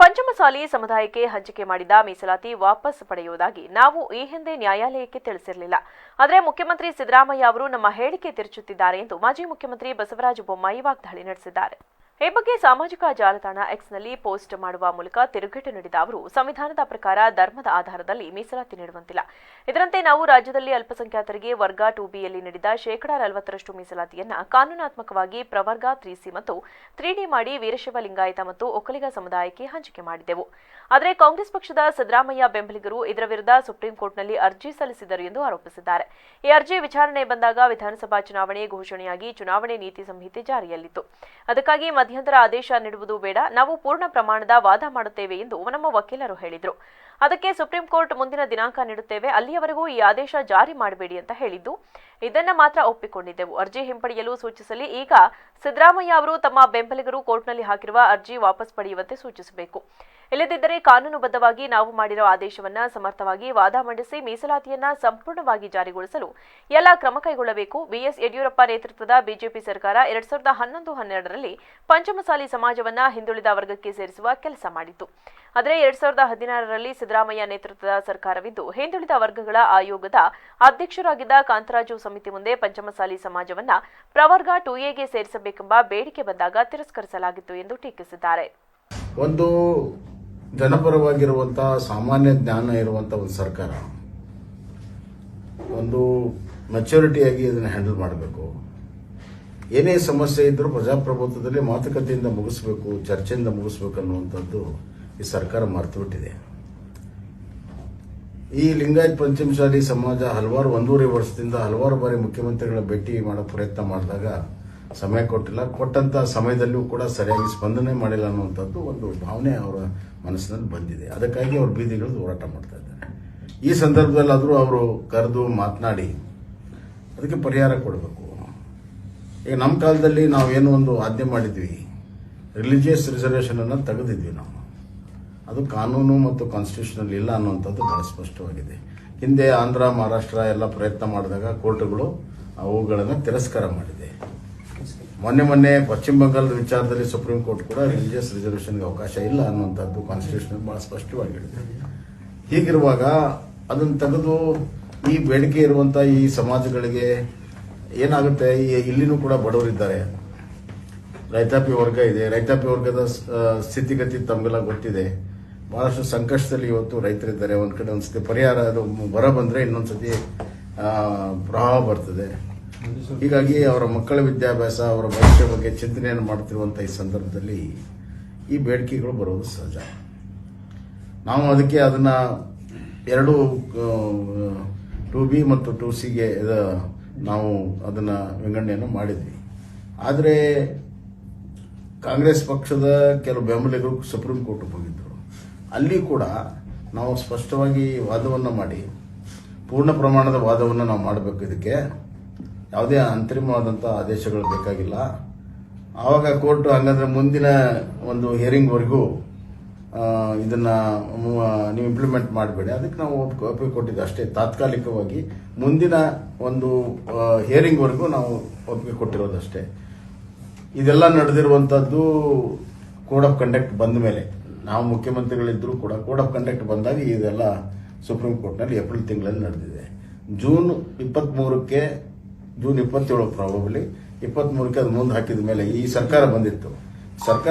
ಪಂಚಮಸಾಲಿ ಸಮುದಾಯಕ್ಕೆ ಹಂಚಿಕೆ ಮಾಡಿದ ಮೀಸಲಾತಿ ವಾಪಸ್ ಪಡೆಯುವುದಾಗಿ ನಾವು ಈ ಹಿಂದೆ ನ್ಯಾಯಾಲಯಕ್ಕೆ ತಿಳಿಸಿರಲಿಲ್ಲ. ಆದರೆ ಮುಖ್ಯಮಂತ್ರಿ ಸಿದ್ದರಾಮಯ್ಯ ಅವರು ನಮ್ಮ ಹೇಳಿಕೆ ತಿರುಚುತ್ತಿದ್ದಾರೆ ಎಂದು ಮಾಜಿ ಮುಖ್ಯಮಂತ್ರಿ ಬಸವರಾಜ ಬೊಮ್ಮಾಯಿ ವಾಗ್ದಾಳಿ ನಡೆಸಿದ್ದಾರೆ. ಈ ಬಗ್ಗೆ ಸಾಮಾಜಿಕ ಜಾಲತಾಣ ಎಕ್ಸ್ನಲ್ಲಿ ಪೋಸ್ಟ್ ಮಾಡುವ ಮೂಲಕ ತಿರುಗೇಟು ನೀಡಿದ ಅವರು, ಸಂವಿಧಾನದ ಪ್ರಕಾರ ಧರ್ಮದ ಆಧಾರದಲ್ಲಿ ಮೀಸಲಾತಿ ನೀಡುವಂತಿಲ್ಲ. ಇದರಂತೆ ನಾವು ರಾಜ್ಯದಲ್ಲಿ ಅಲ್ಪಸಂಖ್ಯಾತರಿಗೆ ವರ್ಗ ಟು ಬಿಯಲ್ಲಿ ನೀಡಿದ ಶೇಕಡಾ ನಲವತ್ತರಷ್ಟು ಮೀಸಲಾತಿಯನ್ನು ಕಾನೂನಾತ್ಮಕವಾಗಿ ಪ್ರವರ್ಗ ತ್ರೀ ಸಿ ಮತ್ತು ತ್ರೀ ಡಿ ಮಾಡಿ ವೀರಶೈವ ಲಿಂಗಾಯತ ಮತ್ತು ಒಕ್ಕಲಿಗ ಸಮುದಾಯಕ್ಕೆ ಹಂಚಿಕೆ ಮಾಡಿದೆವು. ಆದರೆ ಕಾಂಗ್ರೆಸ್ ಪಕ್ಷದ ಸಿದ್ದರಾಮಯ್ಯ ಬೆಂಬಲಿಗರು ಇದರ ವಿರುದ್ಧ ಸುಪ್ರೀಂ ಕೋರ್ಟ್ನಲ್ಲಿ ಅರ್ಜಿ ಸಲ್ಲಿಸಿದರು ಎಂದು ಆರೋಪಿಸಿದ್ದಾರೆ. ಈ ಅರ್ಜಿ ವಿಚಾರಣೆ ಬಂದಾಗ ವಿಧಾನಸಭಾ ಚುನಾವಣೆ ಘೋಷಣೆಯಾಗಿ ಚುನಾವಣೆ ನೀತಿ ಸಂಹಿತೆ ಜಾರಿಯಲ್ಲಿತ್ತು. ಅದಕ್ಕಾಗಿ ಮಧ್ಯಂತರ ಆದೇಶ ನೀಡುವುದು ಬೇಡ, ನಾವು ಪೂರ್ಣ ಪ್ರಮಾಣದ ವಾದ ಮಾಡುತ್ತೇವೆ ಎಂದು ನಮ್ಮ ವಕೀಲರು ಹೇಳಿದರು. ಅದಕ್ಕೆ ಸುಪ್ರೀಂ ಕೋರ್ಟ್ ಮುಂದಿನ ದಿನಾಂಕ ನೀಡುತ್ತೇವೆ, ಅಲ್ಲಿಯವರೆಗೂ ಈ ಆದೇಶ ಜಾರಿ ಮಾಡಬೇಡಿ ಅಂತ ಹೇಳಿದ್ದು, ಇದನ್ನ ಮಾತ್ರ ಒಪ್ಪಿಕೊಂಡಿದ್ದೆವು. ಅರ್ಜಿ ಹಿಂಪಡೆಯಲು ಸೂಚಿಸಲಿ, ಈಗ ಸಿದ್ದರಾಮಯ್ಯ ಅವರು ತಮ್ಮ ಬೆಂಬಲಿಗರು ಕೋರ್ಟ್ನಲ್ಲಿ ಹಾಕಿರುವ ಅರ್ಜಿ ವಾಪಸ್ ಪಡೆಯುವಂತೆ ಸೂಚಿಸಬೇಕು. ಇಲ್ಲದಿದ್ದರೆ ಕಾನೂನುಬದ್ಧವಾಗಿ ನಾವು ಮಾಡಿರುವ ಆದೇಶವನ್ನ ಸಮರ್ಥವಾಗಿ ವಾದ ಮಂಡಿಸಿ ಮೀಸಲಾತಿಯನ್ನ ಸಂಪೂರ್ಣವಾಗಿ ಜಾರಿಗೊಳಿಸಲು ಎಲ್ಲ ಕ್ರಮ ಕೈಗೊಳ್ಳಬೇಕು. ಬಿಎಸ್ ಯಡಿಯೂರಪ್ಪ ನೇತೃತ್ವದ ಬಿಜೆಪಿ ಸರ್ಕಾರ ಎರಡ್ ಸಾವಿರದ ಹನ್ನೊಂದು ಹನ್ನೆರಡರಲ್ಲಿ ಪಂಚಮಸಾಲಿ ಸಮಾಜವನ್ನ ಹಿಂದುಳಿದ ವರ್ಗಕ್ಕೆ ಸೇರಿಸುವ ಕೆಲಸ ಮಾಡಿತು ಆದರೆ ಎರಡ್ ಸಾವಿರದ ಹದಿನಾರರಲ್ಲಿ ಸಿದ್ದರಾಮಯ್ಯ ನೇತೃತ್ವದ ಸರ್ಕಾರವಿದ್ದು, ಹಿಂದುಳಿದ ವರ್ಗಗಳ ಆಯೋಗದ ಅಧ್ಯಕ್ಷರಾಗಿದ್ದ ಕಾಂತರಾಜು ಸಮಿತಿ ಮುಂದೆ ಪಂಚಮಸಾಲಿ ಸಮಾಜವನ್ನ ಪ್ರವರ್ಗ ಟು ಎಗೆ ಸೇರಿಸಬೇಕೆಂಬ ಬೇಡಿಕೆ ಬಂದಾಗ ತಿರಸ್ಕರಿಸಲಾಗಿತ್ತು ಎಂದು ಟೀಕಿಸಿದ್ದಾರೆ. ಒಂದು ಜನಪರವಾಗಿರುವಂತಹ ಸಾಮಾನ್ಯ ಜ್ಞಾನ ಇರುವಂತಹ ಒಂದು ಸರ್ಕಾರ. ಒಂದು ಮೆಚುರಿಟಿಯಾಗಿ ಇದನ್ನು ಹ್ಯಾಂಡಲ್ ಮಾಡಬೇಕು. ಏನೇ ಸಮಸ್ಯೆ ಇದ್ರೂ ಪ್ರಜಾಪ್ರಭುತ್ವದಲ್ಲಿ ಮಾತುಕತೆಯಿಂದ ಮುಗಿಸ್ಬೇಕು, ಚರ್ಚೆಯಿಂದ ಮುಗಿಸ್ಬೇಕು ಅನ್ನುವಂಥದ್ದು ಈ ಸರ್ಕಾರ ಮರೆತುಬಿಟ್ಟಿದೆ. ಈ ಲಿಂಗಾಯತ್ ಪಂಚಮಶಾಲಿ ಸಮಾಜ ಹಲವಾರು ಒಂದೂವರೆ ವರ್ಷದಿಂದ ಹಲವಾರು ಬಾರಿ ಮುಖ್ಯಮಂತ್ರಿಗಳ ಭೇಟಿ ಮಾಡೋ ಪ್ರಯತ್ನ ಮಾಡಿದಾಗ ಸಮಯ ಕೊಟ್ಟಿಲ್ಲ. ಕೊಟ್ಟಂತ ಸಮಯದಲ್ಲೂ ಕೂಡ ಸರಿಯಾಗಿ ಸ್ಪಂದನೆ ಮಾಡಿಲ್ಲ ಅನ್ನುವಂಥದ್ದು ಒಂದು ಭಾವನೆ ಅವರ ಮನಸ್ಸಿನಲ್ಲಿ ಬಂದಿದೆ. ಅದಕ್ಕಾಗಿ ಅವರು ಬೀದಿಗಳು ಹೋರಾಟ ಮಾಡ್ತಾ ಇದ್ದಾರೆ. ಈ ಸಂದರ್ಭದಲ್ಲಾದರೂ ಅವರು ಕರೆದು ಮಾತನಾಡಿ, ಅದಕ್ಕೆ ಪರಿಹಾರ ಕೊಡಬೇಕು. ಈಗ ನಮ್ಮ ಕಾಲದಲ್ಲಿ ನಾವು ಏನೋ ಒಂದು ಆಜ್ಞೆ ಮಾಡಿದ್ವಿ? ರಿಲಿಜಿಯಸ್ ರಿಸರ್ವೇಷನ್ ಅನ್ನು ತೆಗೆದಿದ್ವಿ ನಾವು. ಅದು ಕಾನೂನು ಮತ್ತು ಕಾನ್ಸ್ಟಿಟ್ಯೂಷನಲ್ ಇಲ್ಲ ಅನ್ನುವಂಥದ್ದು ಬಹಳ ಸ್ಪಷ್ಟವಾಗಿದೆ. ಹಿಂದೆ ಆಂಧ್ರ, ಮಹಾರಾಷ್ಟ್ರ ಎಲ್ಲ ಪ್ರಯತ್ನ ಮಾಡಿದಾಗ ಕೋರ್ಟ್ಗಳು ಅವುಗಳನ್ನು ತಿರಸ್ಕಾರ ಮಾಡಿದೆ. ಮೊನ್ನೆ ಮೊನ್ನೆ ಪಶ್ಚಿಮ ಬಂಗಾಳದ ವಿಚಾರದಲ್ಲಿ ಸುಪ್ರೀಂ ಕೋರ್ಟ್ ಕೂಡ ರಿಲಿಜಿಯಸ್ ರಿಸರ್ವೇಷನ್ಗೆ ಅವಕಾಶ ಇಲ್ಲ ಅನ್ನುವಂಥದ್ದು ಕಾನ್ಸ್ಟಿಟ್ಯೂಷನ್ ಬಹಳ ಸ್ಪಷ್ಟವಾಗಿ ಹೀಗಿರುವಾಗ ಅದನ್ನು ತೆಗೆದು ಈ ಬೇಡಿಕೆ ಇರುವಂಥ ಈ ಸಮಾಜಗಳಿಗೆ ಏನಾಗುತ್ತೆ ಇಲ್ಲಿನೂ ಕೂಡ ಬಡವರಿದ್ದಾರೆ ರೈತಾಪಿ ವರ್ಗ ಇದೆ. ರೈತಾಪಿ ವರ್ಗದ ಸ್ಥಿತಿಗತಿ ತಮಗೆಲ್ಲ ಗೊತ್ತಿದೆ. ಬಹಳಷ್ಟು ಸಂಕಷ್ಟದಲ್ಲಿ ಇವತ್ತು ರೈತರಿದ್ದಾರೆ. ಒಂದು ಕಡೆ ಒಂದ್ಸತಿ ಪರಿಹಾರ ಅದು ಬರ ಬಂದ್ರೆ ಇನ್ನೊಂದ್ಸತಿ ಆ, ಪ್ರವಾಹ ಬರ್ತದೆ. ಹೀಗಾಗಿ ಅವರ ಮಕ್ಕಳ ವಿದ್ಯಾಭ್ಯಾಸ ಅವರ ಭವಿಷ್ಯ ಬಗ್ಗೆ ಚಿಂತನೆಯನ್ನು ಮಾಡ್ತಿರುವಂಥ ಈ ಸಂದರ್ಭದಲ್ಲಿ ಈ ಬೇಡಿಕೆಗಳು ಬರೋದು ಸಹಜ. ನಾವು ಅದಕ್ಕೆ ಅದನ್ನ ಎರಡು ಟು ಬಿ ಮತ್ತು ಟು ಸಿಗೆ ನಾವು ಅದನ್ನ ವಿಂಗಡಣೆಯನ್ನು ಮಾಡಿದ್ವಿ. ಆದರೆ ಕಾಂಗ್ರೆಸ್ ಪಕ್ಷದ ಕೆಲವು ಬೆಂಬಲಿಗರು ಸುಪ್ರೀಂ ಕೋರ್ಟ್ ಹೋಗಿದ್ದರು ಅಲ್ಲಿ ಕೂಡ ನಾವು ಸ್ಪಷ್ಟವಾಗಿ ವಾದವನ್ನು ಮಾಡಿ, ಪೂರ್ಣ ಪ್ರಮಾಣದ ವಾದವನ್ನು ನಾವು ಮಾಡಬೇಕು ಇದಕ್ಕೆ. ಯಾವುದೇ ಅಂತಿಮವಾದಂಥ ಆದೇಶಗಳು ಬೇಕಾಗಿಲ್ಲ. ಆವಾಗ ಕೋರ್ಟ್ ಹಂಗಂದ್ರೆ ಮುಂದಿನ ಒಂದು ಹಿಯರಿಂಗ್ವರೆಗೂ ಇದನ್ನ ನೀವು ಇಂಪ್ಲಿಮೆಂಟ್ ಮಾಡಬೇಡಿ. ಅದಕ್ಕೆ ನಾವು ಒಪ್ಪಿಗೆ ಕೊಟ್ಟಿದ್ದು ಅಷ್ಟೇ. ತಾತ್ಕಾಲಿಕವಾಗಿ ಮುಂದಿನ ಒಂದು ಹಿಯರಿಂಗ್ವರೆಗೂ ನಾವು ಒಪ್ಪಿಗೆ ಕೊಟ್ಟಿರೋದಷ್ಟೇ. ಇದೆಲ್ಲ ನಡೆದಿರುವಂತದ್ದು ಕೋಡ್ ಆಫ್ ಕಂಡಕ್ಟ್ ಬಂದ ಮೇಲೆ. ನಾವು ಮುಖ್ಯಮಂತ್ರಿಗಳಿದ್ರು ಕೂಡ ಕೋಡ್ ಆಫ್ ಕಂಡಕ್ಟ್ ಬಂದಾಗ ಇದೆಲ್ಲ ಸುಪ್ರೀಂ ಕೋರ್ಟ್ನಲ್ಲಿ ಏಪ್ರಿಲ್ ತಿಂಗಳಲ್ಲಿ ನಡೆದಿದೆ. ಜೂನ್ ಇಪ್ಪತ್ಮೂರಕ್ಕೆ ಜೂನ್ ಇಪ್ಪತ್ತೇಳು ಪ್ರಾಬಬ್ಲಿ ಇಪ್ಪತ್ಮೂರಕ್ಕೆ ಅದು ಮುಂದೆ ಹಾಕಿದ ಮೇಲೆ ಈ ಸರ್ಕಾರ ಬಂದಿತ್ತು. ಸರ್ಕಾರ